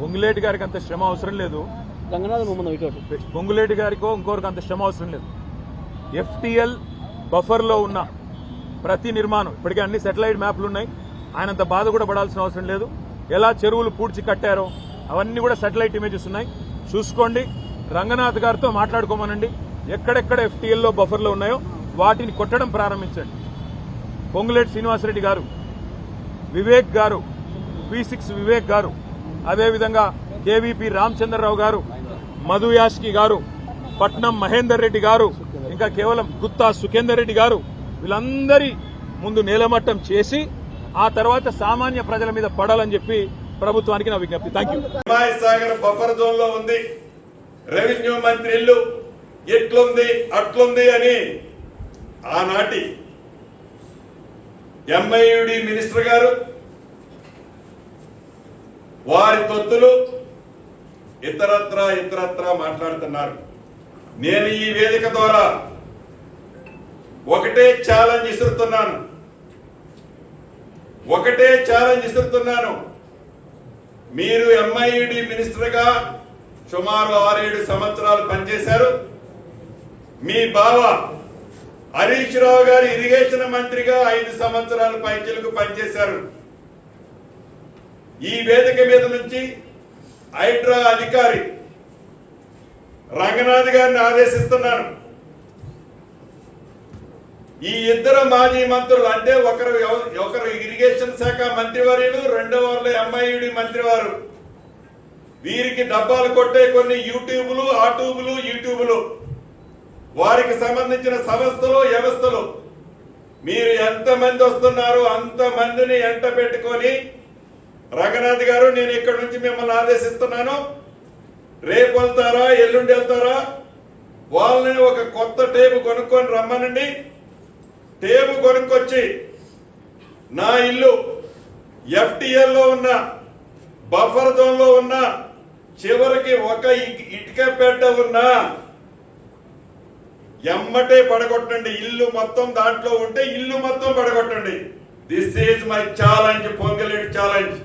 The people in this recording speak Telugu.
పొంగులేటి గారికి అంత శ్రమ అవసరం లేదు. పొంగులేటి గారికో ఇంకోరికి అంత శ్రమ అవసరం లేదు. ఎఫ్టిఎల్ బఫర్లో ఉన్న ప్రతి నిర్మాణం ఇప్పటికే అన్ని సెటిలైట్ మ్యాప్లు ఉన్నాయి. ఆయనంత బాధ కూడా పడాల్సిన అవసరం లేదు. ఎలా చెరువులు పూడ్చి కట్టారో అవన్నీ కూడా సెటిలైట్ ఇమేజెస్ ఉన్నాయి. చూసుకోండి రంగనాథ్ గారితో మాట్లాడుకోమనండి. ఎక్కడెక్కడ ఎఫ్టీఎల్లో బఫర్లో ఉన్నాయో వాటిని కొట్టడం ప్రారంభించండి. పొంగులేటి శ్రీనివాసరెడ్డి గారు వివేక్ గారు పి సిక్స్ వివేక్ గారు అదేవిధంగా కేవీపీ రామచంద్రరావు గారు మధుయాస్కి గారు పట్నం మహేందర్ రెడ్డి గారు ఇంకా కేవలం గుత్తా సుఖేందర్ రెడ్డి గారు వీళ్ళందరి ముందు నేలమట్టం చేసి ఆ తర్వాత సామాన్య ప్రజల మీద పడాలని చెప్పి ప్రభుత్వానికి నా విజ్ఞప్తి. థ్యాంక్ యూ సాగర్ బఫర్ జోన్లో ఉంది. రెవెన్యూ మంత్రి ఇల్లు ఎట్లుంది అట్లుంది అని ఆనాటి ఎంఐయుడి మినిస్టర్ గారు వారి తొత్తులు ఇతరత్ర ఇతరత్ర మాట్లాడుతున్నారు. నేను ఈ వేదిక ద్వారా ఒకటే ఛాలెంజ్ ఇస్తున్నాను ఒకటే ఛాలెంజ్ ఇస్తున్నాను మీరు ఎంఐడి మినిస్టర్గా సుమారు ఆరేడు సంవత్సరాలు పనిచేశారు. మీ బావ హరీష్ రావు గారు ఇరిగేషన్ మంత్రిగా ఐదు సంవత్సరాలు పైచలకు పనిచేశారు. ఈ వేదిక మీద నుంచి హైడ్రా అధికారి రంగనాథ్ గారిని ఆదేశిస్తున్నాను. ఈ ఇద్దరు మాజీ మంత్రులు అంటే ఒకరు ఒకరు ఇరిగేషన్ శాఖ మంత్రివర్యులు రెండో వాళ్ళు ఎంఐడి మంత్రివారు. వీరికి డబ్బాలు కొట్టే కొన్ని యూట్యూబ్లు ఆటూబులు యూట్యూబ్లు యూట్యూబులు వారికి సంబంధించిన సంస్థలు వ్యవస్థలు. మీరు ఎంత మంది వస్తున్నారో అంత మందిని ఎంట పెట్టుకొని రంగనాథ్ గారు నేను ఇక్కడ నుంచి మిమ్మల్ని ఆదేశిస్తున్నాను. రేపు వెళ్తారా ఎల్లుండి వెళ్తారా? వాళ్ళని ఒక కొత్త టేపు కొనుక్కొని రమ్మనండి. టేపు కొనుక్కొచ్చి నా ఇల్లు ఎఫ్టిఎల్లో ఉన్న బఫర్ జోన్లో ఉన్న చివరికి ఒక ఇటుక పెట్ట ఉన్న ఎమ్మటే పడగొట్టండి. ఇల్లు మొత్తం దాంట్లో ఉంటే ఇల్లు మొత్తం పడగొట్టండి. దిస్ ఈజ్ మై ఛాలెంజ్ పొంగలేడు ఛాలెంజ్